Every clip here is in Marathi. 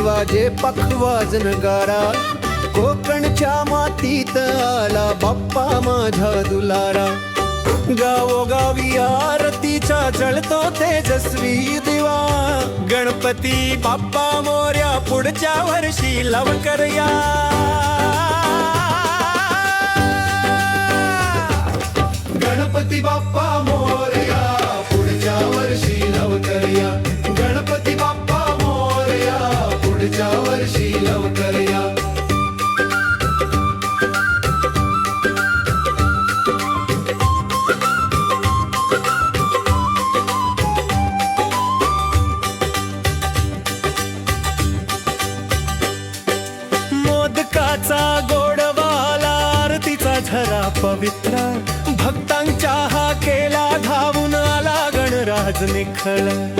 ताशे दणाणती वाजे नगारा कोकणच्या मातीत आला बाप्पा माझा दुलारा. गावोगावी आरतीचा जळतो तेजस्वी दिवा. गणपती बाप्पा मोर्या पुढच्या वर्षी लवकर या. गणपती बाप्पा मोर्या पुढच्या वर्षी लवकर या. मोदकाचा गोडवाला आरतीचा झरा पवित्र. भक्तांच्या हा केला धावून आला गणराज निखळ.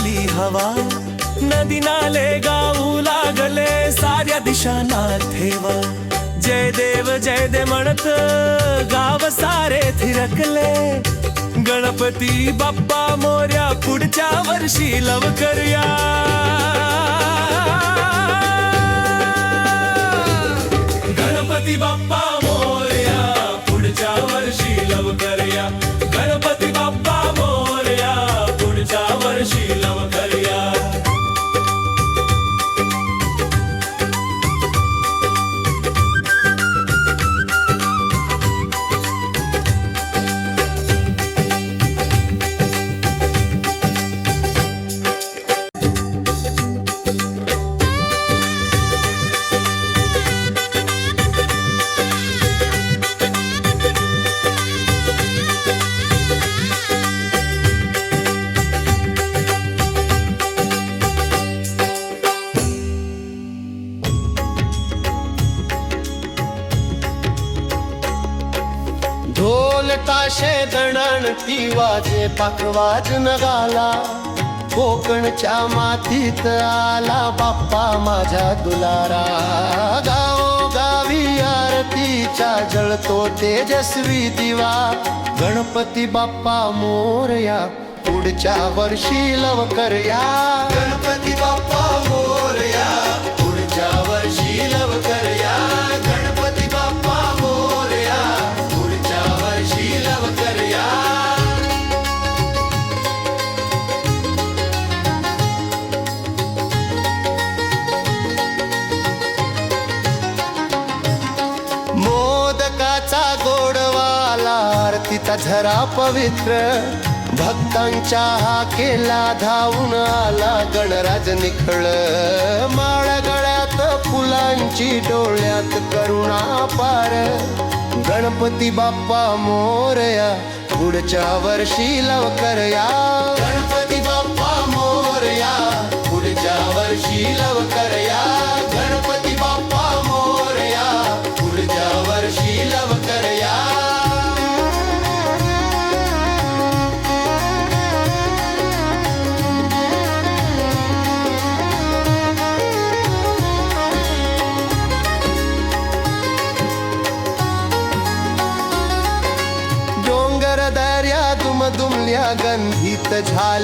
झाली हवा नदी नाले गाऊ लागले साऱ्या दिशांना ठेवा. जय देव जय दे म्हणत गाव सारे थिरकले. गणपती बाप्पा मोर्या पुढच्या वर्षी लवकर दणणती पाखवाज पाकवाज नगाला. कोकणच्या मातीत आला बाप्पा माझ्या दुलारा. गावो गावी आरतीचा जळतो तेजस्वी दिवा. गणपती बाप्पा मोरया पुढच्या वर्षी लवकर या. गणपती आरतीचा झरा पवित्र भक्तांच्या हा केला धावून आला गणराज निखळ. माळगळ्यात फुलांची डोळ्यात करुणा पार. गणपती बाप्पा मोरया पुढच्या वर्षी लवकर या. गणपती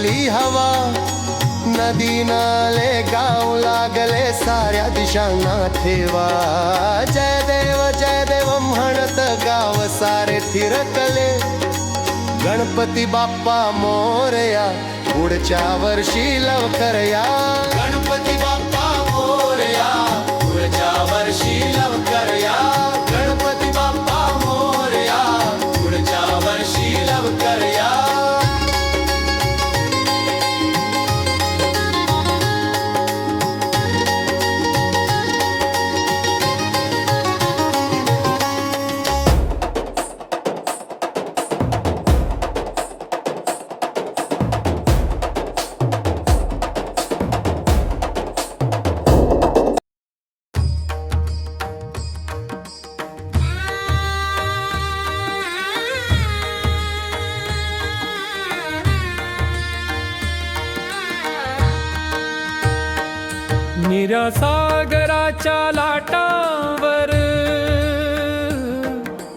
झाली हवा नदी नाले गाव लागले साऱ्या दिशांना ठेवा. जय देव जय देव म्हणत गाव सारे थिरकले. गणपती बाप्पा मोरया पुढच्या वर्षी लवकर या. गणपती बाप्पा मोरया पुढच्या वर्षी लवकर या.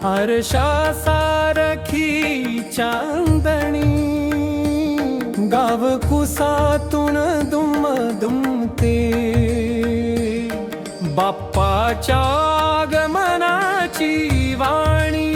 हर्षा सारखी चांदणी गाव कुसातून दुम दुमते बाप्पाच्या आगमनाची वाणी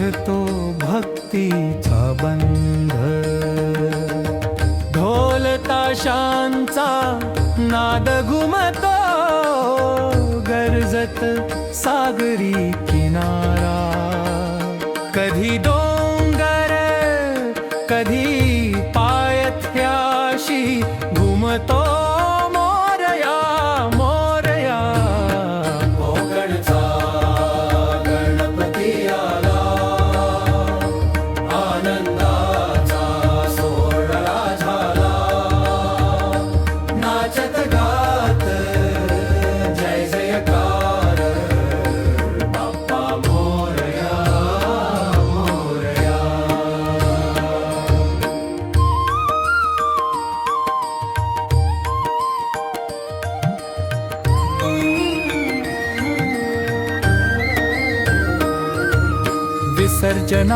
तो भक्तीचा बंध। ढोल ताशांचा नाद घुमतो गरजत सागरी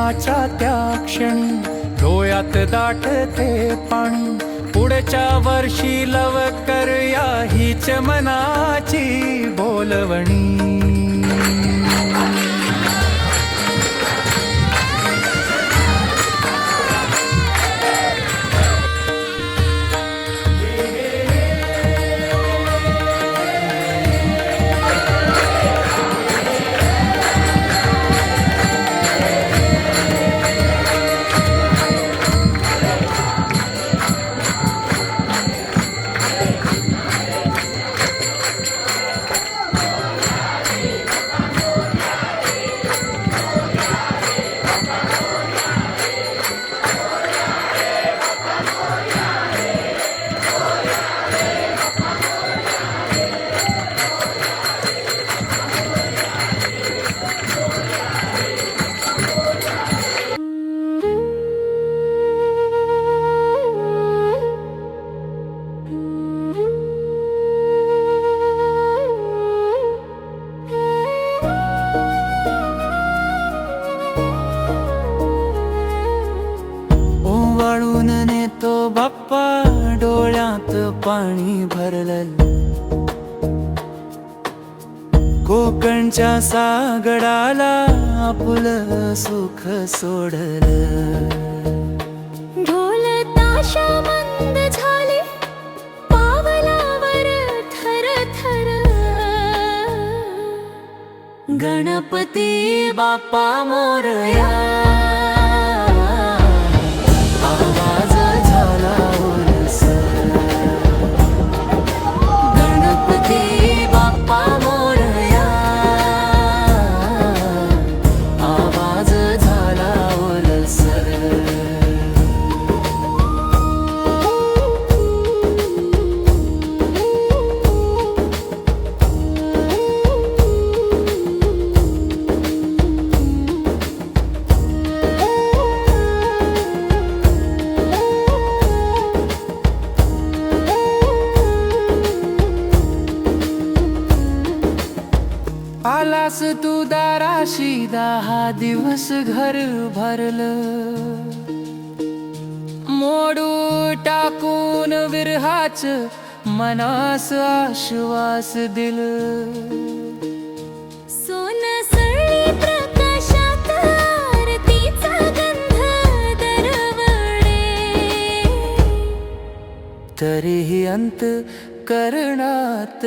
विसर्जनाच्या त्या क्षणी डोळ्यात दाटते पाणी. पुढच्या वर्षी लवकर या हीच मनाची बोलवणी. सागडाला आपुल सुख सोडल. ढोल ताशा मंद झाले पावलावर थर थर. गणपती बाप्पा मोरया. घर भरलं। मोडू टाकून विरहाच मनास आश्वास दिलं। तरीही अंत करणात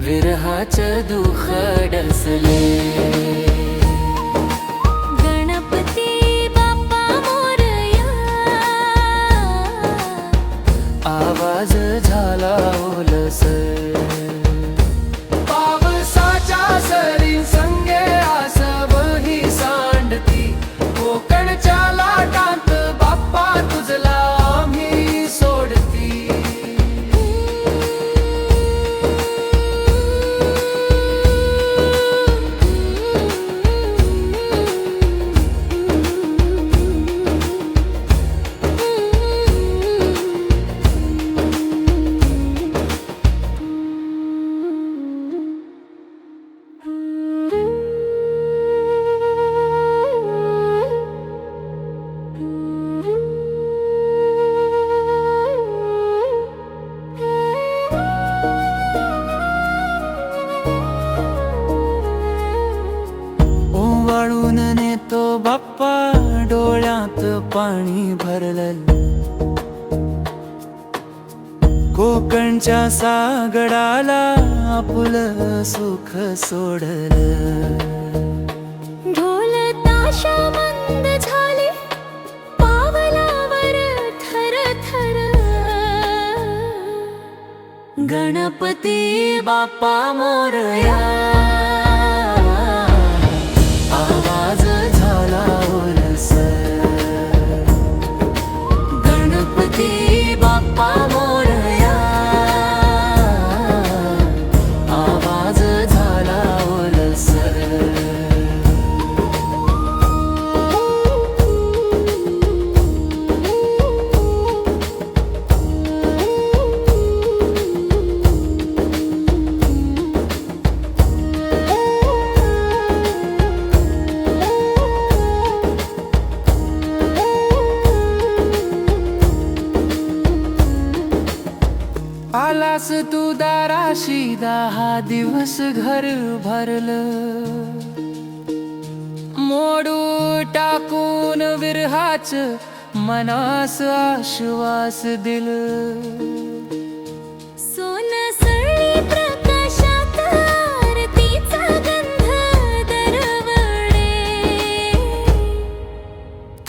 विरहा विरहाच दुःख डसले। पाणी भरलं कोकणच्या सागडाला आपुलं सुख सोडलं. ढोल ताशा मंद झाले पावलावर थर थर. गणपती बाप्पा मोरया. आलास तू दाराशी दहा दिवस घर भरलं. मोडू टाकून विरहाच मनास आश्वास दिल.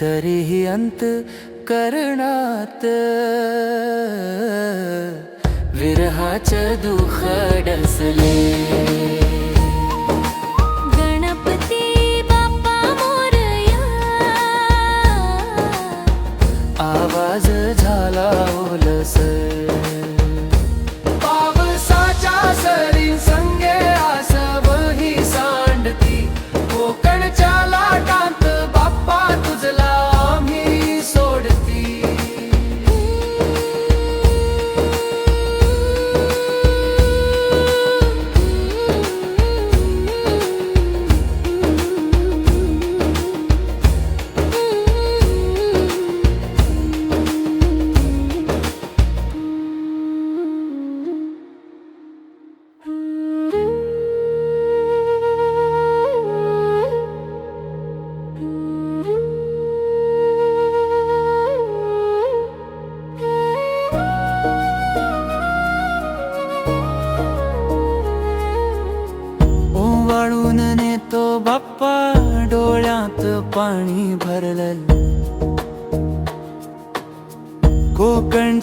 तरीही अंत करणात. विरहाच दुःख डसले. गणपती बाप्पा मोरया. आवाज झाला ओलसर.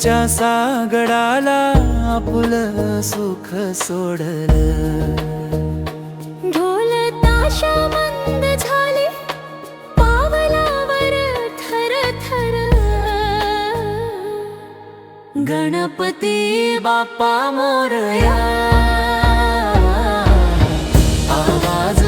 कोकणच्या सागडाला आपुल सुख सोडलं. ढोल ताशा मंद झाले पावलावर थर थर. गणपती बाप्पा मोरया. आवाज